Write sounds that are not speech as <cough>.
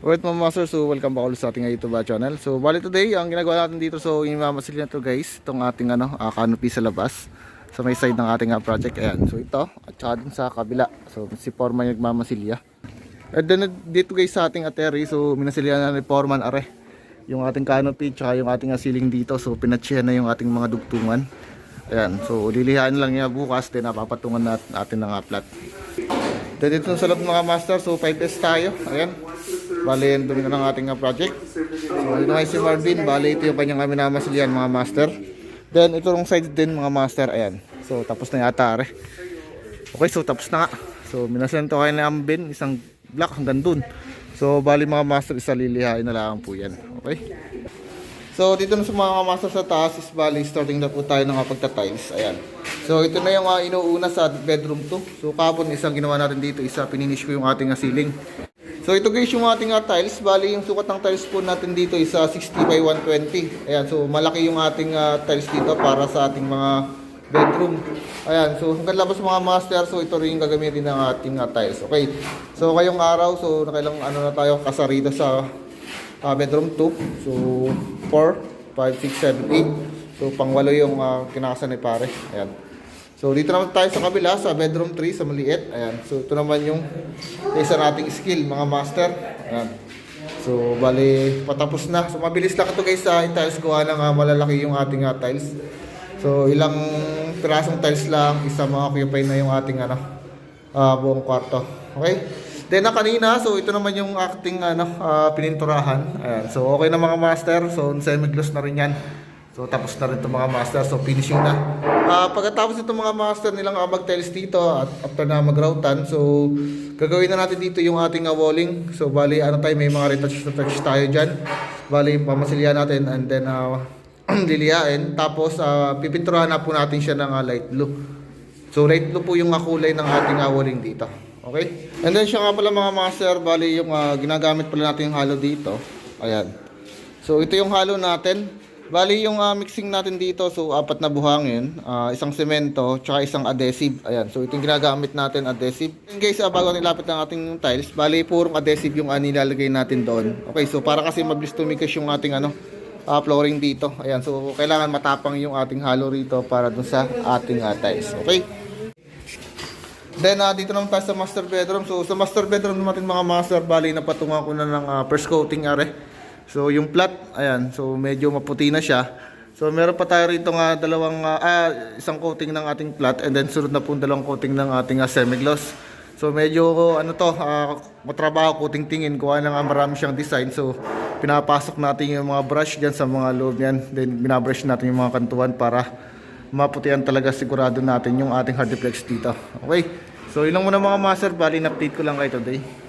Alright mga master, so welcome back ulit sa ating YouTube channel. So bali today, ang ginagawa natin dito, so imamasil na to guys, itong ating ano, uh, canopy sa labas. Sa may side ng ating uh, project, ayan. So ito, at saka dun sa kabila. So si Foreman yung nagmamasilya. At then dito guys sa ating ateri, so minasilya na ni Foreman are. Yung ating canopy, tsaka yung ating uh, ceiling dito, so pinatsihan na yung ating mga dugtungan. Ayan, so lilihain lang niya bukas, then napapatungan natin, natin ng uh, plat. Then dito sa loob mga master, so 5S tayo. Ayan. Bali, yan dumi na ng ating uh, project. So ito nga si Marvin, bali ito yung kanyang kami namasilyan mga master. Then ito yung side din mga master, ayan. So tapos na yata are. Okay, so tapos na nga. So minasan to kayo na ambin, isang block hanggang dun. So bali mga master, isa lilihain na lang po yan. Okay? So dito na sa mga master sa taas is bali starting na po tayo ng pagta-tiles. Ayan. So ito na yung uh, inuuna sa bedroom 2. So kapon isang ginawa natin dito, isa pininish ko yung ating uh, ceiling. So ito guys yung ating uh, tiles. Bali yung sukat ng tiles po natin dito is uh, 60 by 120. Ayan. So malaki yung ating uh, tiles dito para sa ating mga bedroom. Ayan. So hanggang labas mga master. So ito rin yung gagamitin ng ating uh, tiles. Okay. So ngayong araw, so nakailang ano na tayo kasarito sa uh, bedroom 2. So 4, 5, 6, 7, 8. So pangwalo yung uh, kinakasan ni pare. Ayan. So dito naman tayo sa kabila sa bedroom 3 sa maliit. Ayan. So ito naman yung isa nating skill mga master. Ayan. So bali patapos na. So mabilis lang ito guys sa tiles gawa ng uh, malalaki yung ating uh, tiles. So ilang pirasong tiles lang isa ma-occupy na yung ating ano uh, buong kwarto. Okay? Then na kanina, so ito naman yung acting ano, ah, pininturahan. Ayan. So okay na mga master. So semi-gloss na rin yan. So tapos na rin itong mga master. So finishing na. Ah, pagkatapos itong mga master nilang uh, mag-tiles dito at after na mag-routan, so gagawin na natin dito yung ating uh, walling. So bali ano tayo, may mga retouch retouch tayo dyan. Bali pamasilya natin and then <clears throat> uh, liliyain. Tapos uh, pipinturahan na po natin siya ng uh, light blue. So light blue po yung uh, kulay ng ating uh, walling dito. Okay? And then siya nga pala mga master, bali yung uh, ginagamit pala natin yung halo dito. Ayan. So ito yung halo natin. Bali yung uh, mixing natin dito, so apat na buhangin, uh, isang semento, tsaka isang adhesive. Ayan, so ito yung ginagamit natin, adhesive. And guys, uh, bago nilapit ng ating tiles, bali purong adhesive yung uh, nilalagay natin doon. Okay, so para kasi mabilis tumikas yung ating ano, uh, flooring dito. Ayan, so kailangan matapang yung ating halo rito para dun sa ating uh, tiles. Okay? Then uh, dito naman tayo sa master bedroom. So sa master bedroom naman mga master, bali na patungan ko na ng uh, first coating are. So yung plat, ayan, so medyo maputi na siya. So meron pa tayo rito nga dalawang uh, ah, isang coating ng ating plat and then sunod na po dalawang coating ng ating uh, semi-gloss. So medyo ano to, uh, matrabaho coating tingin kuha na nga marami siyang design. So pinapasok natin yung mga brush diyan sa mga loob niyan. Then binabrush natin yung mga kantuan para maputihan talaga sigurado natin yung ating hard deflex dito. Okay? So yun muna mga master, bali na-update ko lang kayo today.